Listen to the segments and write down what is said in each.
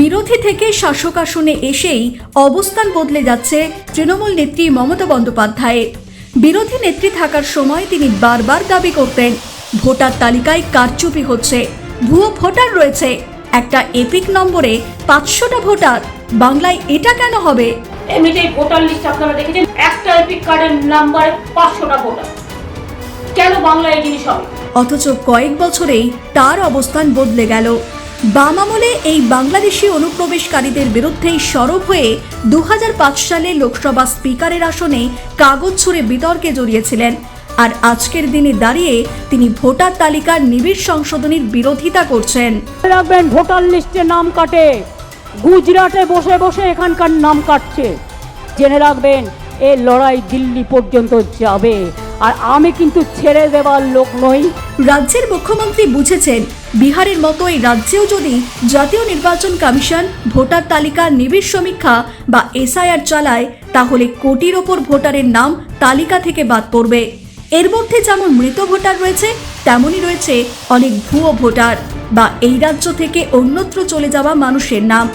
বিরোধী থেকে শাসক আসনে এসেই অবস্থান বদলে যাচ্ছে তৃণমূল নেত্রী মমতা বন্দ্যোপাধ্যায়ের। বিরোধী নেত্রী থাকার সময় তিনি বারবার দাবি করতেন ভোটার তালিকায় কারচুপি হচ্ছে ভুয়ো ভোটার রয়েছে একটা এপিক নম্বরে পাঁচশোটা ভোটার বাংলায় এটা কেন হবে? এমনিতেই ভোটার লিস্ট আপনারা দেখেছেন একটা এপিক কার্ডের নাম্বারে পাঁচশোটা ভোটার। কেন বাংলায় এই জিনিস হবে? অথচ কয়েক বছরেই তার অবস্থান বদলে গেল। বাম আমলে এই বাংলাদেশি অনুপ্রবেশকারীদের বিরুদ্ধেই সরব হয়ে দু হাজার পাঁচ সালে লোকসভা স্পিকারের আসনে কাগজ ছুঁড়ে বিতর্কে জড়িয়েছিলেন। আর আজকের দিনে দাঁড়িয়ে তিনি ভোটার তালিকার নিবিড় সংশোধনীর বিরোধিতা করছেন। রাখবেন ভোটার লিস্টে নাম কাটে। গুজরাটে বসে বসে এখানকার নাম কাটছে। জেনে রাখবেন, এ লড়াই দিল্লি পর্যন্ত যাবে। আর আমি কিন্তু ছেড়ে দেওয়ার লোক নই। রাজ্যের মুখ্যমন্ত্রী বুঝেছেন, বিহারের মতো এই রাজ্যেও যদি জাতীয় নির্বাচন কমিশন ভোটার তালিকা নিবিড় সমীক্ষা বা এসআইআর চালায়, তাহলে কোটির ওপর ভোটারের নাম তালিকা থেকে বাদ পড়বে। এর মধ্যে যেমন মৃত ভোটার রয়েছে, তেমনই রয়েছে অনেক ভুয়ো ভোটার বা এই রাজ্য থেকে অন্যত্র চলে যাওয়া মানুষের নাম।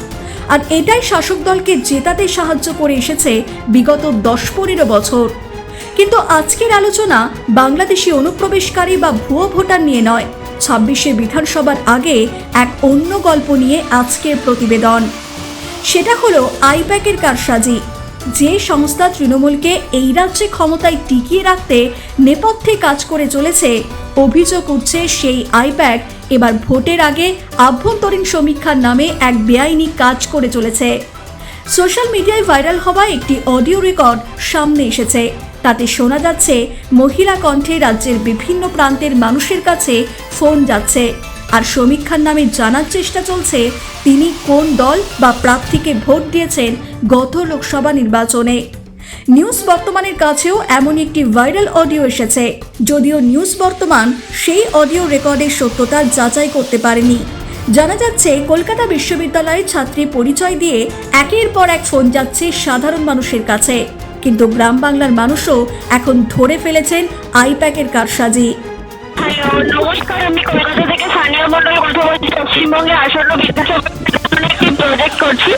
আর এটাই শাসক দলকে জেতাতে সাহায্য করে এসেছে বিগত দশ পনেরো বছর। কিন্তু আজকের আলোচনা বাংলাদেশি অনুপ্রবেশকারী বা ভুয়ো ভোটার নিয়ে নয়। ছাব্বিশে বিধানসভার আগে এক অন্য গল্প নিয়ে আজকের প্রতিবেদন। সেটা হলো আইপ্যাকের কারসাজি। যে সংস্থা তৃণমূলকে এই রাজ্যে ক্ষমতায় টিকিয়ে রাখতে নেপথ্যে কাজ করে চলেছে, অভিযোগ উঠছে সেই আইপ্যাক এবার ভোটের আগে আভ্যন্তরীণ সমীক্ষার নামে এক বেআইনি কাজ করে চলেছে। সোশ্যাল মিডিয়ায় ভাইরাল হওয়া একটি অডিও রেকর্ড সামনে এসেছে। তাতে শোনা যাচ্ছে, মহিলা কণ্ঠে রাজ্যের বিভিন্ন প্রান্তের মানুষের কাছে ফোন যাচ্ছে। আর সমীক্ষার নামে জানার চেষ্টা চলছে, তিনি কোন দল বা প্রার্থীকে ভোট দিয়েছেন গত লোকসভা নির্বাচনে। নিউজ বর্তমানের কাছেও এমন একটি ভাইরাল অডিও এসেছে, যদিও নিউজ বর্তমান সেই অডিও রেকর্ডের সত্যতা যাচাই করতে পারেনি। জানা যাচ্ছে, কলকাতা বিশ্ববিদ্যালয়ের ছাত্রী পরিচয় দিয়ে একের পর এক ফোন যাচ্ছে সাধারণ মানুষের কাছে। কিন্তু গ্রাম বাংলার মানুষও এখন ধরে ফেলেছেন আইপ্যাকের কারসাজি। হ্যালো নমস্কার আমি কলকাতা থেকে সানিয়া মন্ডল কথা বলছি। পশ্চিমবঙ্গে আসন্ন নির্বাচনে একটি প্রজেক্ট করছি।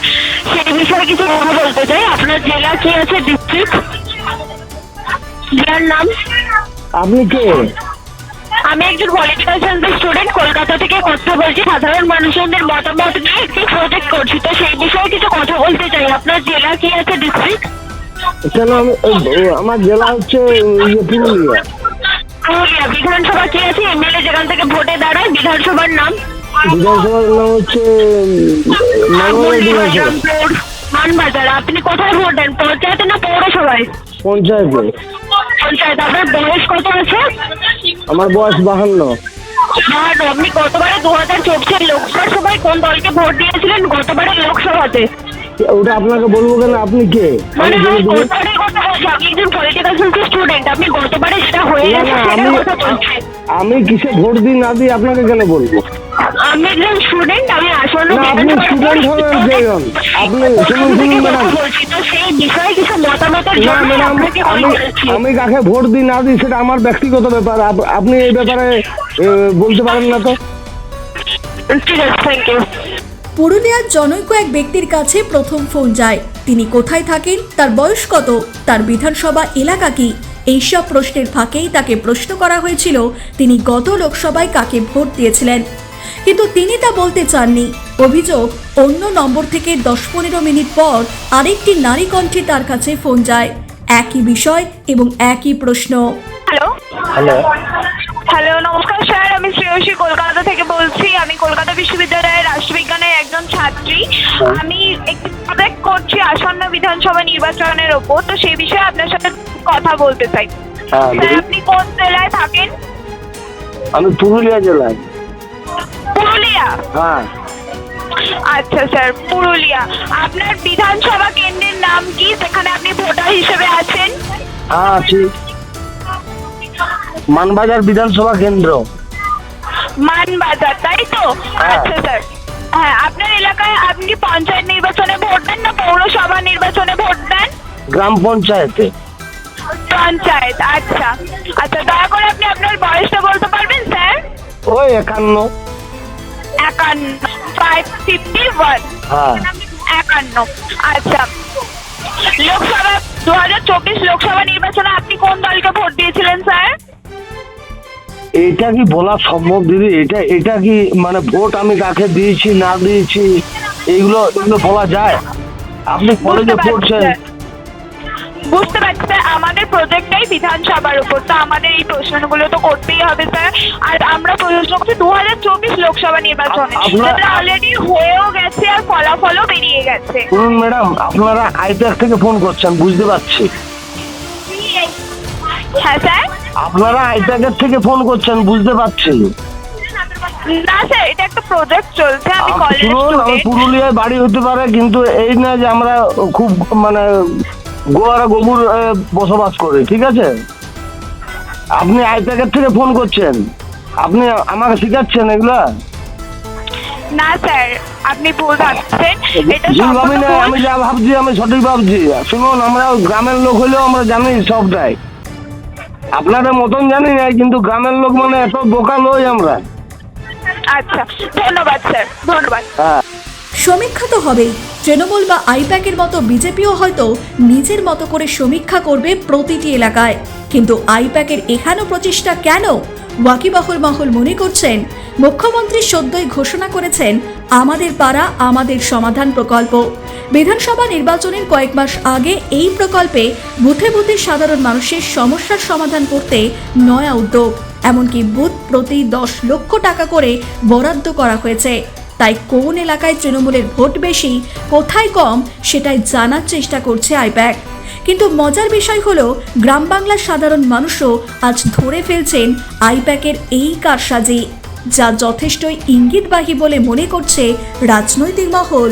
সেই বিষয়ে কিছু কথা বলতে চাই। আপনার জেলা কি আছে? ডিস্ট্রিক্ট জেলার নাম? আপনি কে? আমি একজন পলিটিক্যাল সায়েন্সের স্টুডেন্ট কলকাতা থেকে কথা বলছি। সাধারণ মানুষদের মতামত নিয়ে একটি প্রজেক্ট করছি। তো সেই বিষয়ে কিছু কথা বলতে চাই। আপনার জেলা কি আছে? ডিস্ট্রিক্ট কেন আমি আমার জেলা হচ্ছে ইয়ে পুরুলিয়া। পুরুলিয়া বিধানসভা কি আছে? এমএলএ যেখান থেকে ভোটে দাঁড়ায় বিধানসভার নাম? বিধানসভার নাম হচ্ছে মানবাজার। আপনি কোথায় ভোট দেন? পঞ্চায়েতে না পৌরসভায়? পঞ্চায়েতে। পঞ্চায়েত। আপনার বয়স কত আছে? আমার বয়স বাহান্ন। আর আপনি গতবারে দু হাজার চব্বিশের লোকসভার সভায় কোন দলকে ভোট দিয়েছিলেন? গতবারের লোকসভাতে। ওটা আপনাকে বলব কেন? আপনি কে? মানে আমি আমি জেনে দেবো গতবারের কথা বলছি একজন পলিটিক্যাল সায়েন্সের স্টুডেন্ট আপনি গতবারে যেটা হয়ে গেছে না কথা বলছেন আমি কিসে ভোট দিই না দিই আপনাকে কেন বলব? আমি একজন স্টুডেন্ট আমি আসন্ন আপনি বিধানসভার student হবেন আপনি শুনুন, শুনুন, কথা তো সেই বিষয়ে কিছু মতামতের জন্য আপনাকে আমি আমি কাকে ভোট দিই না দিই সেটা আমার ব্যক্তিগত ব্যাপার। আপনি এই ব্যাপারে বলতে পারেন না তো? ঠিক আছে থ্যাংক ইউ পুরুলিয়ার জনৈক এক ব্যক্তির কাছে প্রথম ফোন যায়। তিনি কোথায় থাকেন তার বয়স কত তার বিধানসভা এলাকা কি? এইসব প্রশ্নের ফাঁকেই তাকে প্রশ্ন করা হয়েছিল তিনি গত লোকসভায় কাকে ভোট দিয়েছিলেন। কিন্তু তিনি তা বলতে চাননি। অভিযোগ অন্য নম্বর থেকে দশ পনেরো মিনিট পর আরেকটি নারী কণ্ঠে তার কাছে ফোন যায়। একই বিষয় এবং একই প্রশ্ন। হ্যালো? হ্যালো? হ্যালো নমস্কার স্যার আমি শ্রেয়সী কলকাতা থেকে বলছি। আমি কলকাতা ছাত্রী আমি একটি প্রজেক্ট করছি আসন্ন বিধানসভা নির্বাচনের ওপর তো সেই বিষয়ে আপনার সাথে কথা বলতে চাই। হ্যাঁ স্যার আপনি কোন জেলায় থাকেন? আমি পুরুলিয়া জেলায়। পুরুলিয়া? হ্যাঁ। আচ্ছা স্যার পুরুলিয়া। আপনার বিধানসভা কেন্দ্রের নাম কি? সেখানে আপনি ভোটার হিসেবে আছেন? হ্যাঁ আছি। মানবাজার বিধানসভা কেন্দ্র। মানবাজার তাই তো? হ্যাঁ। আচ্ছা স্যার। হ্যাঁ আপনার এলাকায় আপনি পঞ্চায়েত নির্বাচনে ভোট দেন না পৌরসভা নির্বাচনে ভোট দেন? গ্রাম পঞ্চায়েতে। পঞ্চায়েত আচ্ছা। আচ্ছা দয়া করে আপনি আপনার বয়সটা বলতে পারবেন স্যার? ওই একান্ন। একান্ন। ফাইভ ফিফটি ওয়ান একান্ন। আচ্ছা। লোকসভা দু হাজার চব্বিশ লোকসভা এটা কি বলা সম্ভব দিদি? এটা এটা কি মানে ভোট আমি কাকে দিয়েছি না দিয়েছি? এগুলো এগুলো বলা যায়? আপনি কলেজে পড়ছেন। বুঝতে পারছি স্যার আমাদের প্রজেক্টটাই বিধানসভার উপর। তো আমাদের এই প্রশ্নগুলো তো করতেই হবে স্যার। আর আমরা প্রশ্ন করছি দু হাজার চব্বিশ লোকসভা নির্বাচনে। যেটা অলরেডি হয়েও গেছে আর ফলাফলও বেরিয়ে গেছে। শুনুন ম্যাডাম আপনারা আইপ্যাক থেকে ফোন করছেন বুঝতে পারছি। হ্যাঁ স্যার? আপনারা আইপ্যাকের থেকে ফোন করছেন বুঝতে পারছি। না স্যার এটা একটা প্রজেক্ট চলছে আমি কলেজ শুনুন আমার পুরুলিয়ায় বাড়ি হতে পারে কিন্তু এই না যে আমরা খুব মানে গোয়ারা গবুর বসবাস করি ঠিক আছে? আপনি আইপ্যাকের থেকে ফোন করছেন। আপনি আমাকে শিখাচ্ছেন এগুলা? না স্যার আপনি ভুল ভাবছেন। এটা না আমি যা ভাবছি আমি সঠিক ভাবছি। শুনুন আমরা গ্রামের লোক হলেও আমরা জানি সবটাই। আপনাদের মতন জানি না কিন্তু গ্রামের লোক মানে এত বোকা লই আমরা। আচ্ছা ধন্যবাদ স্যার ধন্যবাদ। হ্যাঁ। সমীক্ষা তো হবেই। তৃণমূল বা আইপ্যাকের মতো বিজেপিও হয়তো নিজের মতো করে সমীক্ষা করবে প্রতিটি এলাকায়। কিন্তু আইপ্যাকের এখানেও প্রচেষ্টা কেন? ওয়াকিবহল মহল মনে করছেন মুখ্যমন্ত্রী সদ্যই ঘোষণা করেছেন আমাদের পাড়া আমাদের সমাধান প্রকল্প। বিধানসভা নির্বাচনের কয়েক মাস আগে এই প্রকল্পে বুথে বুথে সাধারণ মানুষের সমস্যার সমাধান করতে নয়া উদ্যোগ। এমনকি বুথ প্রতি দশ লক্ষ টাকা করে বরাদ্দ করা হয়েছে। তাই কোন এলাকায় তৃণমূলের ভোট বেশি, কোথায় কম, সেটাই জানার চেষ্টা করছে আইপ্যাক। কিন্তু মজার বিষয় হলো, গ্রাম বাংলার সাধারণ মানুষও আজ ধরে ফেলছেন আইপ্যাকের এই কারসাজি, যা যথেষ্টই ইঙ্গিতবাহী বলে মনে করছে রাজনৈতিক মহল।